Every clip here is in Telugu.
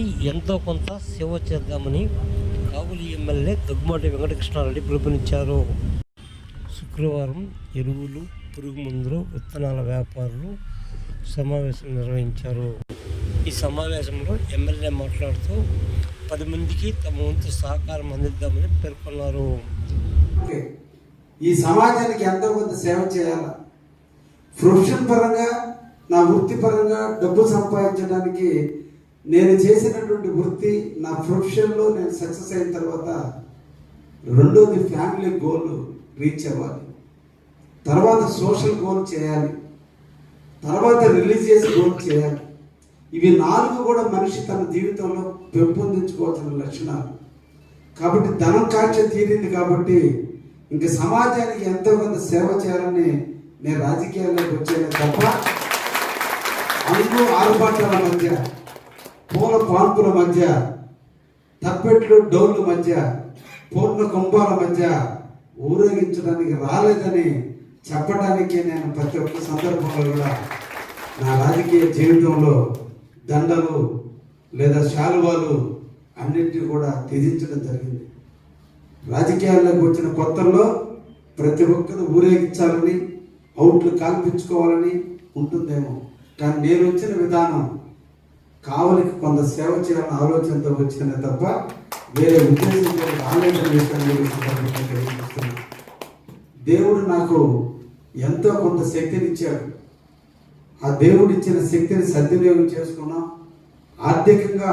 ఈ ఎంతో కొంత సేవ చేద్దామని కావులి ఎమ్మెల్యే దగ్గుమాటి వెంకటకృష్ణారెడ్డి పిలుపునిచ్చారు. శుక్రవారం ఎరువులు పురుగు మందులు విత్తనాల వ్యాపారులు సమావేశం నిర్వహించారు. ఈ సమావేశంలో ఎమ్మెల్యే మాట్లాడుతూ పది మందికి తమ వంతు సహకారం అందిద్దామని పేర్కొన్నారు. ఈ సమాజానికి ఎంతో కొంత సేవ చేయాలి? ప్రొఫెషన్ పరంగా నా వృత్తి పరంగా డబ్బు సంపాదించడానికి నేను చేసినటువంటి వృత్తి నా ప్రొఫెషన్లో నేను సక్సెస్ అయిన తర్వాత రెండోది ఫ్యామిలీ గోల్ రీచ్ అవ్వాలి. తర్వాత సోషల్ గోల్ చేయాలి. తర్వాత రిలీజియస్ గోల్ చేయాలి. ఇవి నాలుగు కూడా మనిషి తన జీవితంలో పెంపొందించుకోవాల్సిన లక్షణాలు. కాబట్టి ధనం కాక్ష తీరింది కాబట్టి ఇంక సమాజానికి ఎంతో కొంత సేవ చేయాలని నేను రాజకీయాల్లోకి వచ్చాను తప్ప అందులో ఆరుబాట్ల మధ్య పూల పాన్పుల మధ్య తప్పెట్లు డౌన్ల మధ్య పూర్ణ కుంభాల మధ్య ఊరేగించడానికి రాలేదని చెప్పడానికి నేను ప్రతి ఒక్క సందర్భంలో కూడా నా రాజకీయ జీవితంలో దండలు లేదా శాలువాలు అన్నింటినీ కూడా త్యజించడం జరిగింది. రాజకీయాల్లోకి వచ్చిన కొత్తల్లో ప్రతి ఒక్కరు ఊరేగించాలని అవుట్లు కాల్పించుకోవాలని ఉంటుందేమో. కానీ నేను వచ్చిన విధానం కావలికి కొంత సేవ చేయాలన్న ఆలోచనతో వచ్చానే తప్ప వేరే ఉద్దేశంతో ఆలోచన దేవుడు నాకు ఎంతో కొంత శక్తిని ఇచ్చాడు. ఆ దేవుడు ఇచ్చిన శక్తిని సద్వినియోగం చేసుకున్నాం ఆర్థికంగా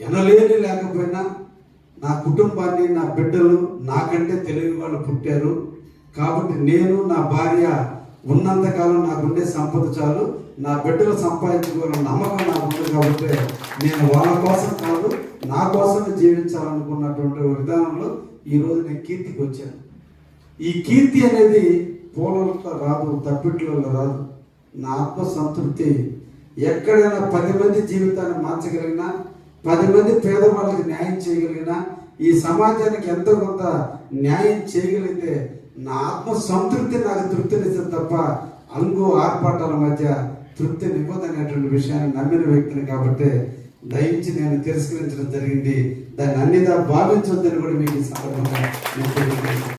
ఎనలేని లేకపోయినా నా కుటుంబాన్ని నా బిడ్డలు నాకంటే తెలివి వాళ్ళు పుట్టారు. కాబట్టి నేను నా భార్య ఉన్నంతకాలం నాకుండే సంపద చాలు. నా బిడ్డలు సంపాదించుకోవాలన్న నమ్మకం నాకు ఉంది కాబట్టి నేను వాళ్ళ కోసం కాదు నా కోసం జీవించాలనుకున్నటువంటి విధానంలో ఈరోజు నేను కీర్తికి వచ్చాను. ఈ కీర్తి అనేది పూలతో రాదు తప్పిట్లలో రాదు. నా ఆత్మ సంతృప్తి ఎక్కడైనా పది మంది జీవితాన్ని మార్చగలిగినా పది మంది పేదవాళ్ళకి న్యాయం చేయగలిగినా ఈ సమాజానికి ఎంతో కొంత న్యాయం చేయగలిగితే నా ఆత్మ సంతృప్తి నాకు తృప్తినిస్తుంది తప్ప అంగు ఆర్పాటాల మధ్య తృప్తినివ్వదనేటువంటి విషయాన్ని నమ్మిన వ్యక్తిని కాబట్టి దయించి నేను తిరస్కరించడం జరిగింది. దాన్ని అన్నిదా భావించొద్దని కూడా మీకు సందర్భంగా